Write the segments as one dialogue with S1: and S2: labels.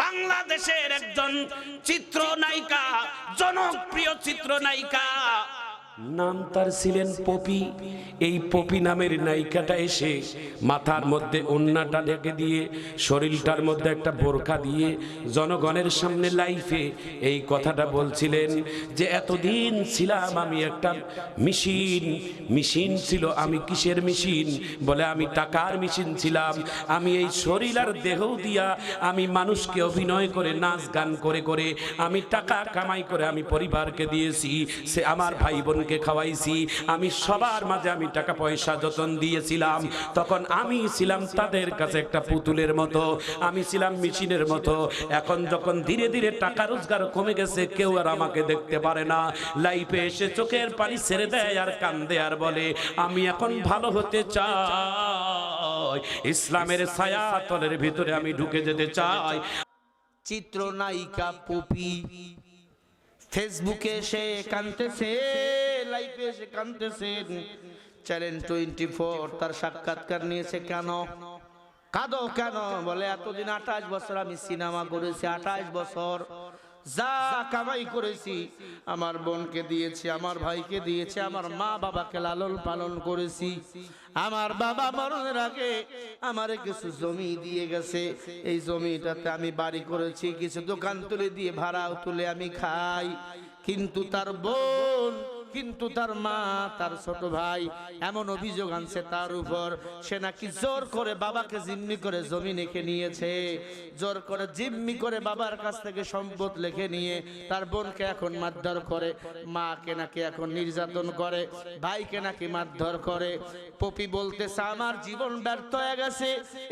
S1: বাংলাদেশের একজন চিত্রনায়িকা জনপ্রিয় চিত্রনায়িকা। নাম তার ছিলেন পপি। এই পপি নামের নায়িকাটা এসে মাথার মধ্যে অন্যটা ঢেকে দিয়ে, শরীরটার মধ্যে একটা বোরখা দিয়ে জনগণের সামনে লাইফে এই কথাটা বলছিলেন যে, এতদিন ছিলাম আমি একটা মেশিন। মেশিন ছিল, আমি কিসের মেশিন? বলে, আমি টাকার মেশিন ছিলাম। আমি এই শরীর আর দেহ দিয়া আমি মানুষকে অভিনয় করে, নাচ গান করে করে আমি টাকা কামাই করে আমি পরিবারকে দিয়েছি। সে আমার ভাই বোনকে খাওয়াইছি, আমি সবার মাঝে আমি টাকা পয়সা যতন দিয়েছিলাম, তখন আমি ছিলাম তাদের কাছে একটা পুতুলের মতো, আমি ছিলাম মেশিনের মতো। এখন যখন ধীরে ধীরে টাকা রোজগার কমে গেছে, কেউ আর আমাকে দেখতে পারে না। লাইফে এসে চোখের পানি ছেড়ে দেয় আর কান্দে আর বলে, আমি এখন ভালো হতে চাই। ইসলামের ছায়া তলের ভিতরে আমি ঢুকে যেতে চাই।
S2: চিত্রনায়িকা পপি ফেসবুকে এসে কানতেছে লাইফে এসে কানতেছেন চ্যানেল টোয়েন্টি ফোর তার সাক্ষাৎকার নিয়েছে, কেন? কাঁদো কেন? বলে, এতদিন আঠাশ বছর আমি সিনেমা করেছি, আঠাশ বছর যা কামাই করেছি, আমার বোনকে দিয়েছি, আমার ভাইকে দিয়েছি, আমার মা বাবাকে লালন পালন করেছি। আমার বাবা মরণের আগে আমারে কিছু জমি দিয়ে গেছে। এই জমিটাতে আমি বাড়ি করেছি, কিছু দোকান তুলে দিয়ে ভাড়াও তুলে আমি খাই। কিন্তু তার বোন কিন্তু তার মা, তার ছোট ভাই এমন অভিযোগ আনছে তার উপর। সে নাকি জোর করে বাবাকে জিম্মি করে জমি লিখে নিয়েছে, জোর করে জিম্মি করে বাবার কাছ থেকে সম্পদ লিখে নিয়ে তার বোনকে এখন মারধর করে, মাকে নাকি এখন নির্যাতন করে, ভাইকে নাকি মারধর করে। পপি বলতেছে, আমার জীবন ব্যর্থ হয়ে গেছে,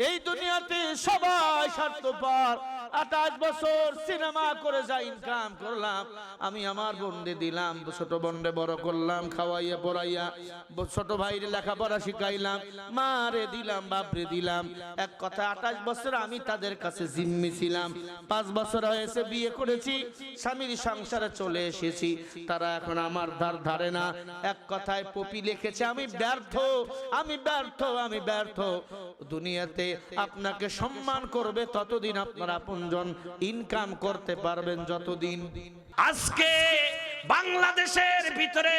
S2: এই দুনিয়াতে সবাই স্বার্থপর। আঠাশ বছর সিনেমা করে যা ইনকাম করলাম, আমি আমার বন্ডে দিলাম, ছোট বন্ডে বড় করলাম, খাওয়াইয়া, পড়াইয়া। ছোট ভাইরে লেখাপড়া শিখাইলাম, মারে দিলাম, বাপরে দিলাম। এক কথা, আঠাশ বছর আমি তাদের কাছে জিম্মি ছিলাম। পাঁচ বছর হয়েছে, বিয়ে করেছি, স্বামীর সংসারে চলে এসেছি। তারা এখন আমার ধার ধারে না। এক কথায় পপি লিখেছে, আমি ব্যর্থ আমি ব্যর্থ আমি ব্যর্থ। দুনিয়াতে আপনাকে সম্মান করবে ততদিন আপনার আপনজন। ইনকাম করতে পারবেন যতদিন।
S1: আজকে বাংলাদেশের ভিতরে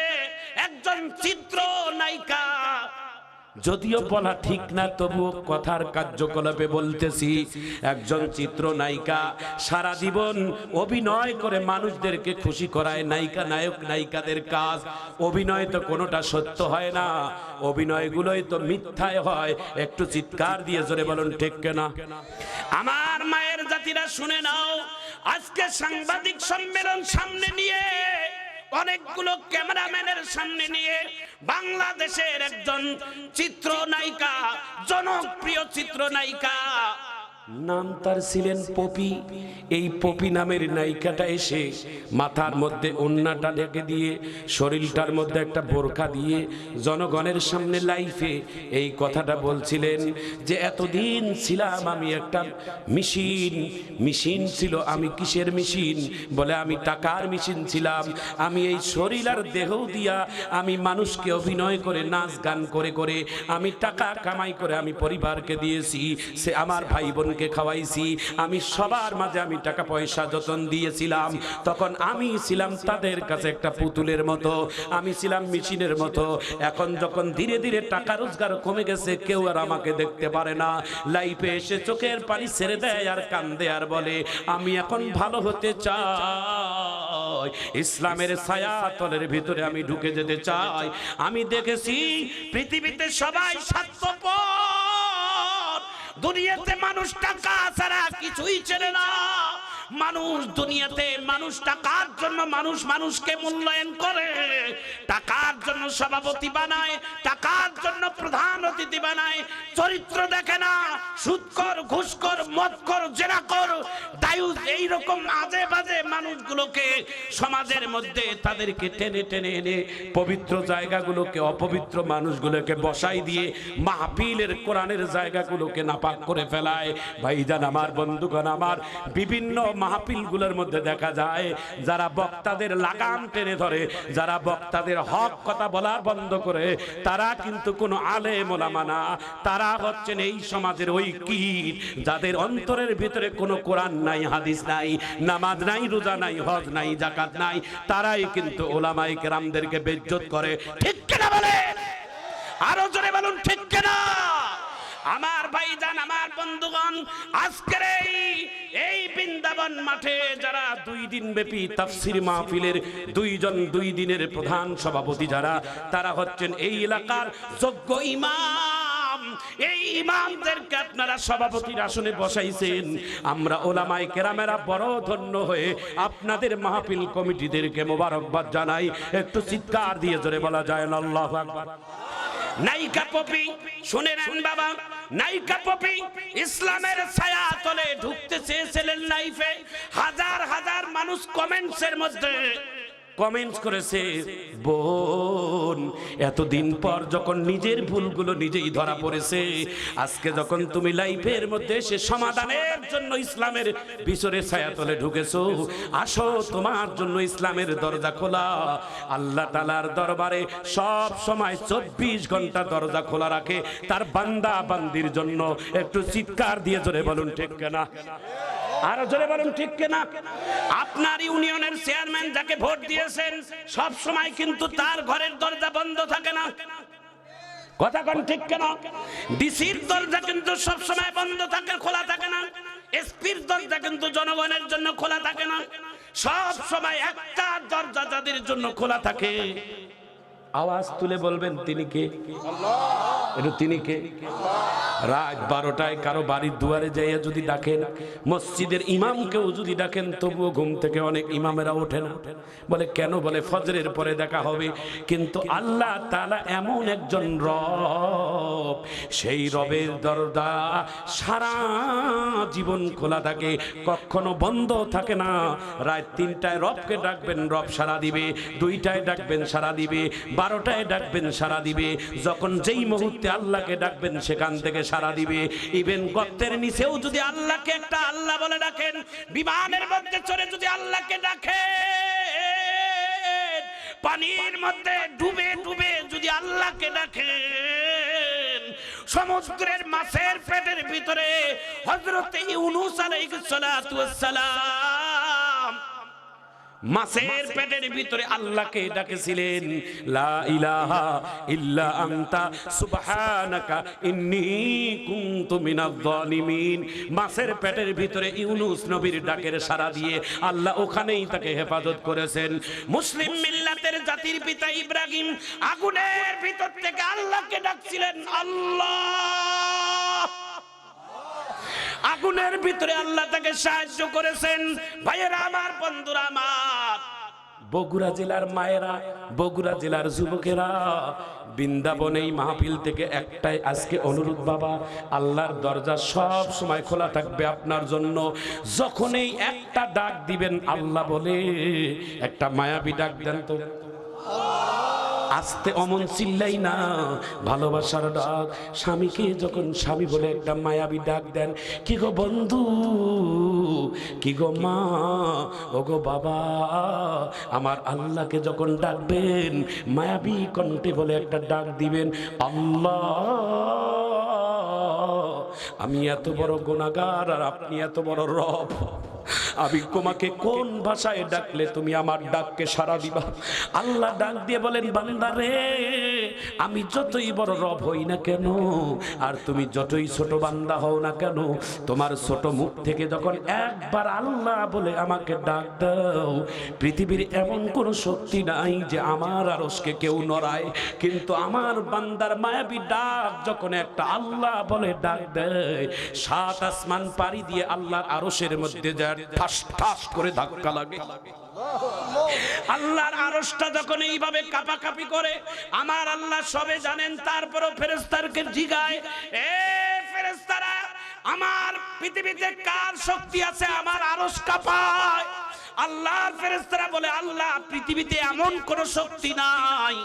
S1: একজন চিত্র নায়িকা। যদিও বলা ঠিক না তবুও কথার কার্যকলাপে বলতেছি একজন চিত্র নায়িকা সারা জীবন অভিনয় করে মানুষদেরকে খুশি করায় নায়িকা নায়ক নায়িকাদের কাজ। অভিনয় তো কোনোটা সত্য হয় না অভিনয়গুলোই তো মিথ্যায় হয়। একটু চিৎকার দিয়ে জোরে বলুন ঠিক কেনা? আমার মায়ের জাতিরা শুনে নাও আজকে সাংবাদিক সম্মেলন সামনে নিয়ে অনেকগুলো ক্যামেরাম্যানের সামনে নিয়ে বাংলাদেশের একজন চিত্রনায়িকা জনপ্রিয় চিত্রনায়িকা নাম তার ছিলেন পপি। এই পপি নামের নায়িকাটা এসে মাথার মধ্যে অন্যটা ঢেকে দিয়ে, শরীরটার মধ্যে একটা বোরখা দিয়ে জনগণের সামনে লাইফে এই কথাটা বলছিলেন যে, এতদিন ছিলাম আমি একটা মেশিন। মেশিন ছিল, আমি কিসের মেশিন? বলে, আমি টাকার মেশিন ছিলাম। আমি এই শরীর আর দেহ দিয়া আমি মানুষকে অভিনয় করে, নাচ গান করে করে আমি টাকা কামাই করে আমি পরিবারকে দিয়েছি। সে আমার ভাই বোনকে খাওয়াইছি। আমি সবার মাঝে আমি টাকা পয়সা যতন দিয়েছিলাম, তখন আমি ছিলাম তাদের কাছে একটা পুতুলের মতো, আমি ছিলাম মেশিনের মতো। এখন যখন ধীরে ধীরে টাকা রোজগার কমে গেছে, কেউ আর আমাকে দেখতে পারে না। লাইফে এসে চোখের পানি ছেড়ে দেয় আর কান্দে আর বলে, আমি এখন ভালো হতে চাই। ইসলামের ছায়া তলের ভিতরে আমি ঢুকে যেতে চাই। আমি দেখেছি পৃথিবীতে সবাই স্বার্থপর। দুনিয়াতে মানুষ টাকা ছাড়া কিছুই চেনে না। মানুষ দুনিয়াতে মানুষ টাকার জন্য মানুষ মানুষকে মূল্যায়ন করে, টাকার জন্য সভাপতি বানায়, টাকার জন্য প্রধান অতিথি বানায়, চরিত্র দেখে না, সুৎকর, ঘুষকর, মদকর, জেরাকর দায়ুস এইরকম আজে বাজে মানুষগুলোকে সমাজের মধ্যে তাদেরকে টেনে টেনে এনে পবিত্র জায়গাগুলোকে, অপবিত্র মানুষগুলোকে বসাই দিয়ে মাহফিলের কোরআনের জায়গাগুলোকে নাপাক করে ফেলায়। ভাইজান আমার, বন্ধুগণ আমার, বিভিন্ন মাহফিলগুলোর মধ্যে দেখা যায়, যারা বক্তাদের লাগাম টেনে ধরে, যারা বক্তাদের হক কথা বলা বন্ধ করে, তারা কিন্তু কোনো আলে ওলামা না। তারা হচ্ছেন এই সমাজের ওই কীট যাদের অন্তরের ভিতরে কোনো কোরআন নাই, হাদিস নাই, নামাজ নাই, রোজা নাই, হজ নাই জাকাত নাই, তারাই কিন্তু ওলামাই কেরামদেরকে বেজ্জত করে। ঠিক কিনা বলে? আরও জোরে বলুন, ঠিক কিনা? আমার ভাইজান, আমার বন্ধুগণ, আজকের এই এই বৃন্দাবন মাঠে যারা দুই দিন ব্যাপী তাফসির মাহফিলের দুইজন দুই দিনের প্রধান সভাপতি যারা, তারা হচ্ছেন এই এলাকার যোগ্য ইমাম। এই ইমামদেরকে আপনারা সভাপতির আসনে বসাইছেন। আমরা ওলামাই কেরামেরা বড় ধন্য হয়ে আপনাদের মাহফিল কমিটিদেরকে মোবারকবাদ জানাই। একটু চিৎকার দিয়ে জোরে বলা যায় আল্লাহু আকবার। নায়িকা পপি, শুনে নেন বাবা। নায়িকা পপি, ইসলামের ছায়া তলে ঢুকতে চেয়েছিলেন লাইফে হাজার হাজার মানুষ কমেন্টসের মধ্যে। কমেন্টস করেছে, বোন, এতদিন পর যখন নিজের ভুলগুলো নিজেই ধরা পড়েছে, আজকে যখন তুমি লাইফের মধ্যে সে সমাধানের জন্য ইসলামের বিচরে ছায়াতলে ঢুকেছো, আসো তোমার জন্য ইসলামের দরজা খোলা। আল্লাহ তালার দরবারে সব সময় চব্বিশ ঘণ্টা দরজা খোলা রাখে, তার বান্দা বান্দির জন্য একটু চিৎকার দিয়ে জোরে বলুন, ঠিক কেনা? আরও জোরে বলুন, ঠিক কেনা? আপনার ইউনিয়নের চেয়ারম্যান যাকে ভোট দিয়েছেন, সব সময় কিন্তু তার ঘরের দরজা বন্ধ থাকে না। কথা কোন, ঠিক কেন? ডিসির দরজা কিন্তু সব সময় বন্ধ থাকে, খোলা থাকে না। এসপির দরজা কিন্তু জনগণের জন্য খোলা থাকে না। সব সময় একটা দরজা যাদের জন্য খোলা থাকে। আওয়াজ তুলে বলবেন, তিনি কে? এটা তিনি কে? রাত বারোটায় কারও বাড়ির দুয়ারে যাইয়া যদি ডাকেন, মসজিদের ইমামকেও যদি ডাকেন, তবুও ঘুম থেকে অনেক ইমামেরা ওঠে না। বলে, কেন? বলে, ফজরের পরে দেখা হবে। কিন্তু আল্লাহ তালা এমন একজন রব, সেই রবের দরজা সারা জীবন খোলা থাকে, কখনো বন্ধ থাকে না। রাত তিনটায় রবকে ডাকবেন, রব সারা দিবে। দুইটায় ডাকবেন সারা দিবে। বারোটায় ডাকবেন সারা দিবে। যখন যেই মুহূর্তে আল্লাহকে ডাকবেন, সেখান থেকে সারা দিবে। ইভেন গর্তের নিচেও যদি আল্লাহকে একটা আল্লাহ বলে ডাকেন, বিমানের মধ্যে চড়ে যদি আল্লাহকে ডাকেন, পানির মধ্যে ডুবে ডুবে যদি আল্লাহকে ডাকেন, সমুদ্রের মাছের পেটের ভিতরে হজরত ইউনুস আলাইহিস সালাতু ওয়াস সালাম মাছের পেটের ভিতরে আল্লাহকে ডাকেছিলেন লা ইলাহা ইল্লা আনতা সুবহানাকা ইন্নী কুনতু মিনাজ জালিমিন মাছের পেটের ভিতরে ইউনুস নবীর ডাকের সাড়া দিয়ে আল্লাহ ওখানেই তাকে হেফাজত করেছেন। মুসলিম মিল্লাতের জাতির পিতা ইব্রাহিম আগুনের ভিতর থেকে আল্লাহকে ডাকছিলেন আল্লাহ! আগুনের ভিতরে আল্লাহ তাকে সাহায্য করেছেন। ভাইয়েরা আমার, বন্ধুরা আমার। বগুড়া জেলার মায়েরা, বগুড়া জেলার যুবকেরা, বৃন্দাবন এই মাহফিল থেকে একটাই আজকে অনুরোধ, বাবা, আল্লাহর দরজা সব সময় খোলা থাকবে আপনার জন্য। যখনই একটা ডাক দিবেন, আল্লাহ বলে, একটা মায়াবী ডাক দেন তো। আস্তে অমন চিল্লাই না। ভালোবাসার ডাক। স্বামীকে যখন স্বামী বলে একটা মায়াবী ডাক দেন, কি গো বন্ধু? কি গো মা? ও গো বাবা? আমার আল্লাহকে যখন ডাকবেন, মায়াবী কণ্ঠে বলে একটা ডাক দিবেন, আল্লাহ, আমি এত বড় গুণাগার আর আপনি এত বড় রব। আমি তোমাকে কোন ভাষায় ডাকলে তুমি আমার ডাককে সারা দিবা? আল্লাহ ডাক দিয়ে বলেন, বান্দা রে। আমি যতই বড় রব হই না কেন, আর তুমি যতই ছোট বান্দা হও না কেন, তোমার ছোট মুখ থেকে যখন একবার আল্লাহ বলে আমাকে ডাক দাও, পৃথিবীর এমন কোন শক্তি নাই যে আমার আরসকে কেউ নড়ায়। কিন্তু আমার বান্দার মায়াবী ডাক যখন একটা আল্লাহ বলে ডাক দেয়, সাত আসমান পাড়ি দিয়ে আল্লাহর আরসের মধ্যে যায়, ঠাস ঠাস করে ধাক্কা লাগে। আল্লাহর আরশটা যখন এইভাবে কাপাকাপি করে, আমার আল্লাহ সবে জানেন, তারপরও ফেরেস্তারকে জিগায়, এ ফেরেস্তারা আমার পৃথিবীতে কার শক্তি আছে? আমার আরশ কাপায়। আল্লাহর ফেরেস্তারা বলে, আল্লাহ, পৃথিবীতে এমন কোন শক্তি নাই।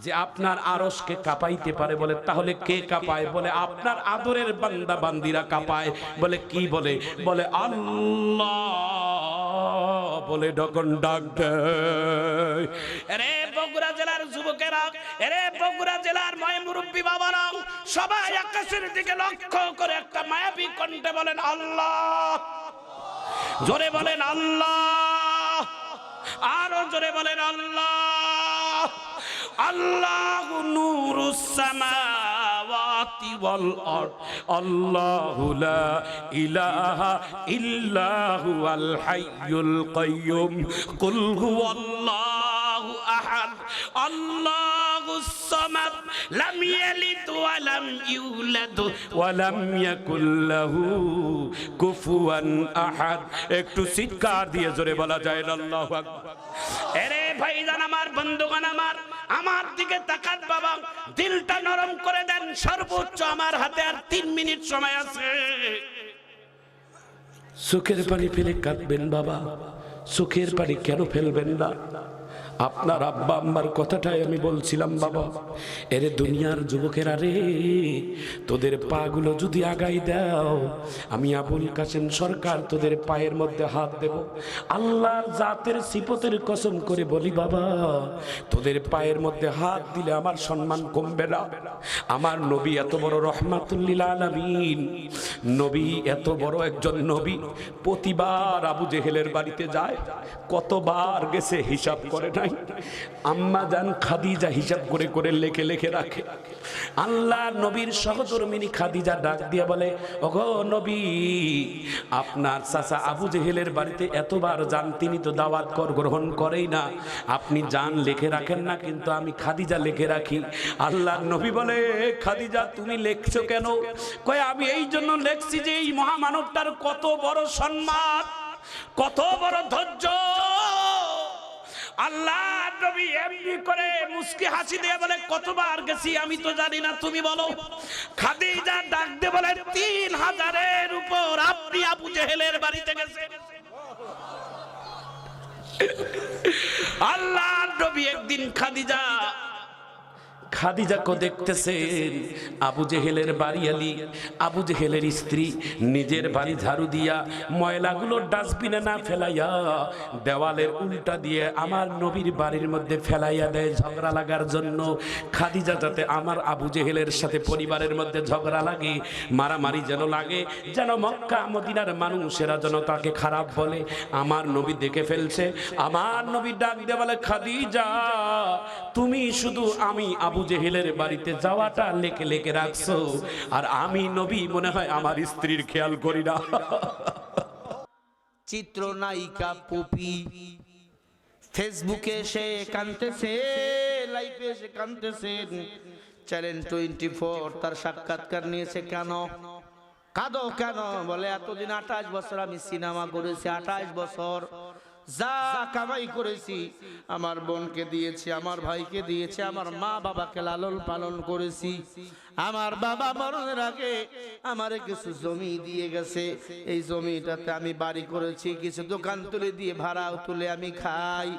S1: যে আপনার আরশকে কাঁপাইতে পারে বলে, তাহলে কে কাঁপায়? বলে, আপনার আদরের বান্দা বান্দিরা কাঁপায়। বলে, কি বলে? বলে, আল্লাহ। বলে যখন ডাক দেয়। রে বগুড়া জেলার যুবকেরা রে বগুড়া জেলার ময় মুরব্বী বাবারা, সবাই আকাশের দিকে লক্ষ্য করে একটা মায়াবী কণ্ঠে বলেন, আল্লাহ। জোরে বলেন, আল্লাহ। আরও জোরে বলেন, আল্লাহ। আল্লাহ নূরুস সামাওয়াতি ওয়াল আরদ। আল্লাহু লা ইলাহা ইল্লা হুয়াল হাইয়ুল কাইয়্যুম কুল হুয়াল্লাহু। একটু চিৎকার দিয়ে জোরে বলা যায়, আল্লাহু এরে ভাইজান আমার, বন্ধুগণ আমার আমার দিকে তাকান বাবা। দিলটা নরম করে দেন, সর্বোচ্চ আমার হাতে আর তিন মিনিট সময় আছে। সুখের পানি ফেলে কাঁদবেন বাবা। সুখের পানি কেন ফেলবেন না? আপনার আব্বা আম্মার কথাটাই আমি বলছিলাম, বাবা। এরে দুনিয়ার যুবকেরা রে, তোদের পাগুলো যদি আগাই দাও, আমি আবুল কাসেম সরকার তোদের পায়ের মধ্যে হাত দেব। আল্লাহর জাতের সিপতের কসম করে বলি, বাবা, তোদের পায়ের মধ্যে হাত দিলে আমার সম্মান কমবে না। আমার নবী এত বড় রহমাতুল্লিল আলামিন। নবী এত বড় একজন নবী। প্রতিবার আবু জেহেলের বাড়িতে যায়, কতবার গেছে হিসাব করে নাই। আম্মা জান খাদিজা হিসাব করে করে লেখে লেখে রাখে। আল্লাহ নবীর সহধর্মিনী খাদিজা ডাক দিয়ে বলে, ওগো নবী, আপনার চাচা আবু জেহেলের বাড়িতে এতবার যান, তিনি তো দাওয়াত কর, গ্রহণ করেই না। আপনি যান, লিখে রাখেন না, কিন্তু আমি খাদিজা লিখে রাখি। আল্লাহ নবী বলে, খাদিজা, তুমি লেখছো কেন? কয়, আমি এই জন্য লেখছি যে এই মহামানবটার কত বড় সম্মান, কত বড় ধৈর্য আল্লাহ নবী এমনি করে মুস্কি হাসি দিয়ে বলে, কতবার গেছি আমি তো জানি না, তুমি বলো। খাদিজা ডাক দিয়ে বলে, তিন হাজারের উপর আপনি আবু জেহেলের বাড়িতে গেছেন। আল্লাহ নবী একদিন খাদিজা খাদিজাকে দেখতেছেন আবু জেহেলের বাড়ি আলি। আবু জেহেলের স্ত্রী নিজের বাড়ি ঝাড়ু দিয়া ময়লাগুলো ডাস্টবিনে না ফেলাইয়া দেওয়ালের উল্টা দিয়ে আমার নবীর বাড়ির মধ্যে ফেলাইয়া দেয় ঝগড়া লাগার জন্য। খাদিজা যাতে আমার আবু জেহেলের সাথে পরিবারের মধ্যে ঝগড়া লাগে, মারামারি যেন লাগে, যেন মক্কা মদিনার মানুষেরা যেন তাকে খারাপ বলে। আমার নবী দেখে ফেলছে, আমার নবী ডাক দিয়ে বলে, খাদিজা, তুমি শুধু আমি আবু জেহেলের বাড়িতে যাওয়াটা লেখে লেখে রাখছো। আর আমি নবী মনে হয় আমার স্ত্রীর খেয়াল করি না।
S2: চিত্রনায়িকা পপি ফেসবুকে এসে কানতেছে লাইভে এসে কানতেছেন চ্যানেল টোয়েন্টি ফোর তার সাক্ষাৎকার নিয়েছে কেন? কাঁদো কেন? বলে, এতদিন আঠাশ বছর আমি সিনেমা করেছি, আঠাশ বছর যা কামাই করেছি, আমার বোনকে দিয়েছি, আমার ভাইকে দিয়েছি, আমার মা বাবাকে লালন পালন করেছি। আমার বাবা মরণের আগে আমারে কিছু জমি দিয়ে গেছে। এই জমিটাতে আমি বাড়ি করেছি, কিছু দোকান তুলে দিয়ে ভাড়াও তুলে আমি খাই।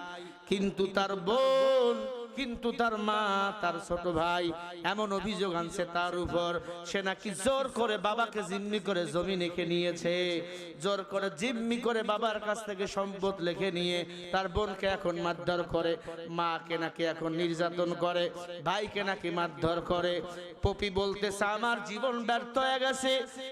S2: কিন্তু তার বোন কিন্তু তার মা, তার ছোট ভাই এমন অভিযোগ আনছে তার উপর। সে নাকি জোর করে বাবাকে জিম্মি করে জমি লিখে নিয়েছে। জোর করে জিম্মি করে বাবার কাছ থেকে সম্পদ লিখে নিয়ে তার বোনকে এখন মারধর করে। মাকে নাকি এখন নির্যাতন করে, ভাইকে নাকি মারধর করে। পপি বলতেছে, আমার জীবন ব্যর্থ হয়ে গেছে।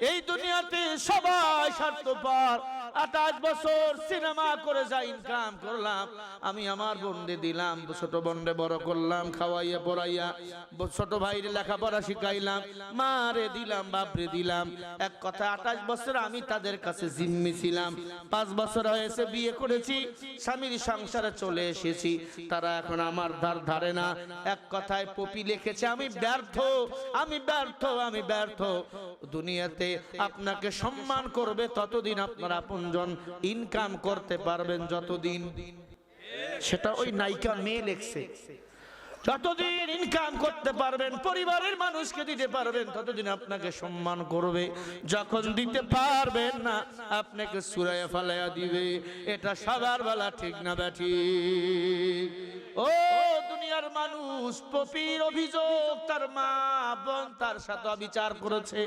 S2: এই দুনিয়াতে সবাই স্বার্থপর। আঠাশ বছর সিনেমা করে যা ইনকাম করলাম, আমি আমার বন্ডে দিলাম, ছোট বন্ডে বড় করলাম, খাওয়াইয়া পড়াইয়া ছোট ভাইরে লেখাপড়া শিখাইলাম, মারে দিলাম, বাপরে দিলাম। এক কথা, আঠাশ বছর আমি তাদের কাছে জিম্মি ছিলাম। পাঁচ বছর হয়েছে, বিয়ে করেছি, স্বামীর সংসারে চলে এসেছি। তারা এখন আমার ধার ধারে না। এক কথায় পপি লিখেছে, আমি ব্যর্থ আমি ব্যর্থ আমি ব্যর্থ। দুনিয়াতে আপনাকে সম্মান করবে ততদিন আপনার আপনজন। ইনকাম করতে পারবেন যতদিন। সেটা ওই নায়িকা মেয়ে লেখছে। যতদিন ইনকাম করতে পারবেন, পরিবারের মানুষকে দিতে পারবেন, ততদিন আপনাকে সম্মান করবে। যখন দিতে পারবেন না, আপনাকে সুরায় ফালাইয়া দিবে। এটা সাদার বেলা ঠিক না ব্যাঠি ও দুনিয়ার মানুষ, পপির অভিযোগ, তার মা বোন তার সাথে বিচার করেছে,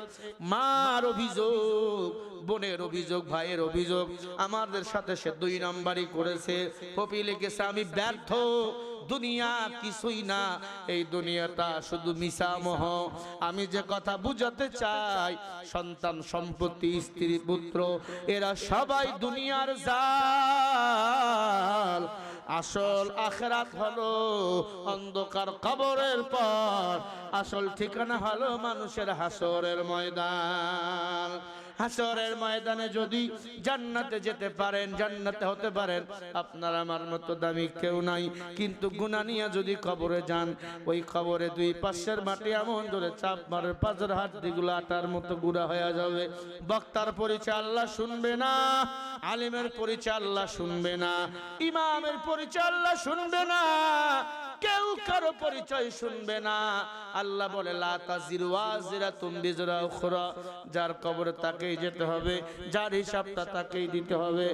S2: মার অভিযোগ, বোনের অভিযোগ, ভাইয়ের অভিযোগ, আমাদের সাথে সে দুই নাম্বারই করেছে। পপি লিখেছে, আমি ব্যর্থ, দুনিয়া কিছুই না, এই দুনিয়াটা শুধু মিশামহ। আমি যে কথা বুঝাতে চাই, সন্তান সম্পত্তি, স্ত্রী পুত্র, এরা সবাই দুনিয়ার জাল। আসল আখরাত হলো অন্ধকার কবরের পর। আসল ঠিকানা হলো মানুষের হাসরের ময়দান। হাসরের ময়দানে যদি জান্নাতে যেতে পারেন, জান্নাতে হতে পারেন, আপনার আমার মতো দামি কেউ নাই। কিন্তু গুনা নিয়ে যদি কবরে যান, ওই কবরে দুই পাশের মাটি এমন ধরে চাপ মারে, পাঁচের হাত দিগুলো আটার মতো গুড়া হয়ে যাবে। বক্তার পরিচয় আল্লাহ শুনবে না, আলিমের পরিচয় আল্লাহ শুনবে না, ইমামের পরিচয় আল্লাহ শুনবে না। কেউ কারও পরিচয় শুনবে না। আল্লাহ বলে যার কবর তাকেই যেতে হবে, যার হিসাবটা তাকেই দিতে হবে।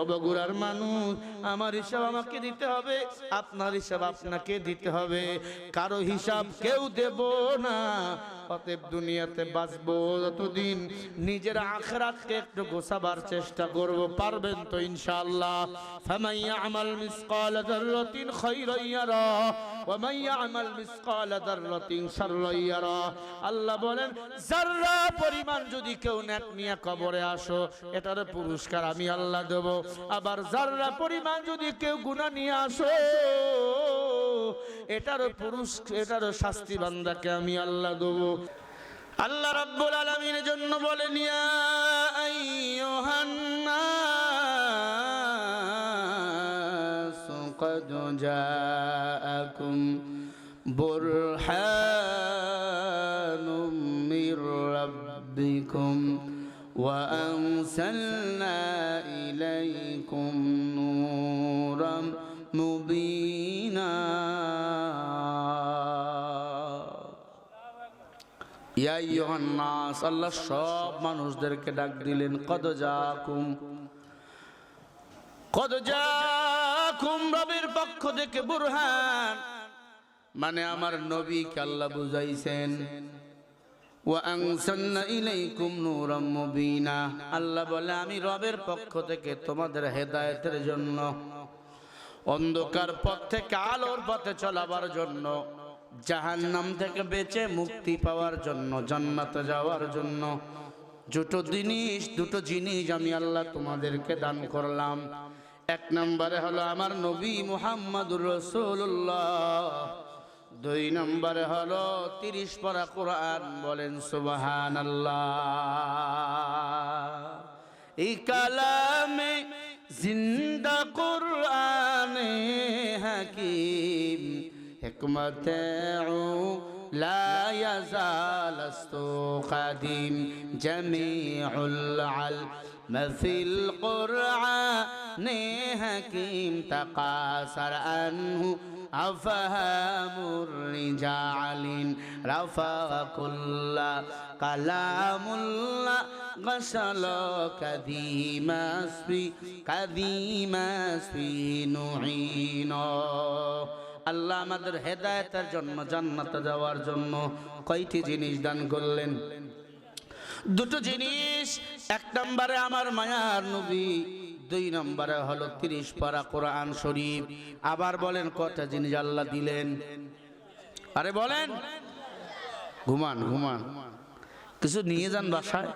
S2: অবগুড়ার মানুষ, আমার হিসাব আমাকে দিতে হবে, আপনার হিসাব আপনাকে দিতে হবে। কারও হিসাব কেউ দেব না। অতএব দুনিয়াতে বাঁচবো যতদিন নিজের আখরাতকে একটু গোছাবার চেষ্টা করব, পারবেন তো ইনশাআল্লাহ। ফামান ইয়ামাল মিসকাল যাররাতিন খায়রান ইয়ারা, ওয়া মান ইয়ামাল মিসকাল যাররাতিন শাররান ইয়ারা। আল্লাহ বলেন, যাররা পরিমাণ যদি কেউ নেক নিয়ে কবরে আসো, এটার পুরস্কার আমি আল্লাহ দেব। আবার যাররা পরিমাণ যদি কেউ গুনাহ নিয়ে আসো এটারও পুরুষ এটারও শাস্তি বান্দাকে আমি আল্লাহ দেব আল্লাহ রাব্বুল আলামিনের জন্য বলেন ইয়া আইয়ুহান নাস قد جاءكم برهان من ربكم وأنزلنا إليكم نورا مبينا ইয়া আইয়ুহান আল্লাহ সব মানুষদেরকে ডাক দিলেন, কদ জাকুম কদ জাকুম রবের পক্ষ থেকে বুরহান। মানে আমার নবীকে আল্লাহ বুঝাইছেন আল্লাহ বলে, আমি রবের পক্ষ থেকে তোমাদের হেদায়েতের জন্য, অন্ধকার পথ থেকে আলোর পথে চলাবার জন্য জাহান্নাম থেকে বেঁচে মুক্তি পাওয়ার জন্য, জান্নাতে যাওয়ার জন্য। দুটো জিনিস দুটো জিনিস আমি আল্লাহ তোমাদেরকে দান করলাম। এক নম্বরে হলো আমার নবী মুহাম্মাদুর রসুল্লাহ দুই নম্বরে হলো তিরিশ পরা কোরআন বলেন সুবাহান এই কালামে জিন্দা কোরআনে হাকিম حكمة لا يزال قديم جميع العلم في القرآن. حكيم تقاصر عنه أفهام الرجال. رفع كل كلام الله غسل كذيم اسفي كذيم أسفي نعينه. আল্লাহ আমাদের হেদায়েতের জন্য, জান্নাতে যাওয়ার জন্য কয়টি জিনিস দান করলেন? দুটো জিনিস, এক নম্বরে আমার মায়ার নবী, দুই নম্বরে হলো তিরিশ পারা কোরআন শরীফ। আবার বলেন কটা জিনিস আল্লাহ দিলেন? আরে বলেন। ঘুমান ঘুমান। কিছু নিয়ে যান বাসায়?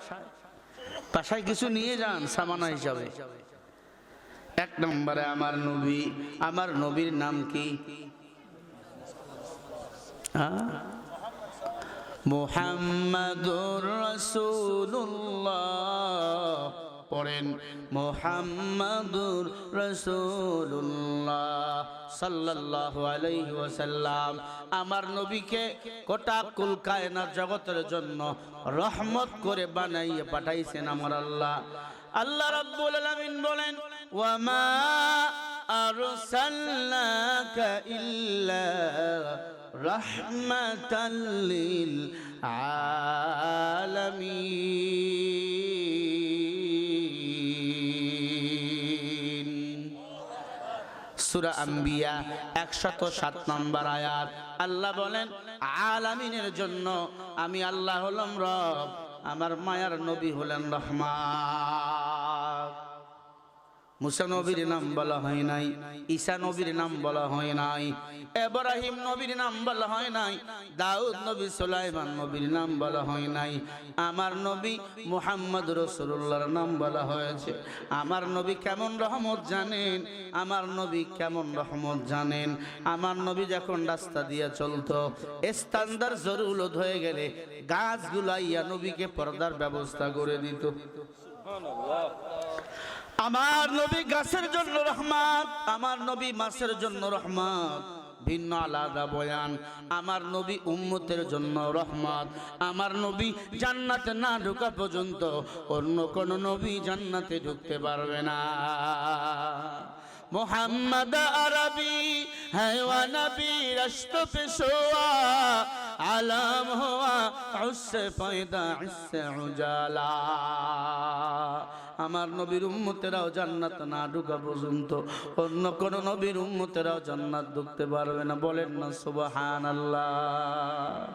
S2: বাসায় কিছু নিয়ে যান, সামানা হিসাবে। এক নম্বরে আমার নবী, আমার নবীর নাম কি? মোহাম্মদুর রসুল্লাহ পড়েন মোহাম্মদুর রসুল্লাহ সাল্লাল্লাহু আলাইহি ওয়াসাল্লাম। আমার নবীকে গোটা কুল কায়নার জগতের জন্য রহমত করে বানাইয়ে পাঠাইছেন আমার আল্লাহ। আল্লাহ রাব্বুল আলামিন বলেন, ওয়ামা আর আরসালনাকা رحمة للعالمين সুরা আম্বিয়া একশত সাত নম্বর আয়াত আল্লাহ বলেন আলামিনের জন্য আমি আল্লাহ হলাম রব আমার মায়ার নবী হলেন রহমান মুসা নবীর নাম বলা হয় নাই, ঈসা নবীর নাম বলা হয় নাই, এব্রাহিম নবীর নাম বলা হয় নাই, দাউদ নবী সুলাইমান নবীর নাম বলা হয় নাই, আমার নবী মুহাম্মদ রসুল্লাহর নাম বলা হয়েছে। আমার নবী কেমন রহমত জানেন? আমার নবী কেমন রহমত জানেন? আমার নবী যখন রাস্তা দিয়ে চলতো, স্থানদার জরুরত হয়ে গেলে গাছগুলা ইয়া নবীকে পর্দার ব্যবস্থা করে দিত। আমার নবী গাছের জন্য রহমত, আমার নবী মাছের জন্য রহমত। ভিন্ন আলাদা বয়ান, আমার নবী উম্মতের জন্য রহমত। আমার নবী জান্নাতে না ঢুকা পর্যন্ত অন্য কোন নবী জান্নাতে ঢুকতে পারবে না। মোহাম্মদ আরবি হ্যাঁ নবী রস্ত পেশোয়া, আলম হওয়া, উসে পয়দা উজালা। আমার নবীর উম্মতেরাও জান্নাত না ঢুকা পর্যন্ত অন্য কোন নবীর উম্মতেরাও জান্নাত ঢুকতে পারবে না। বলেন না, সুবহানাল্লাহ।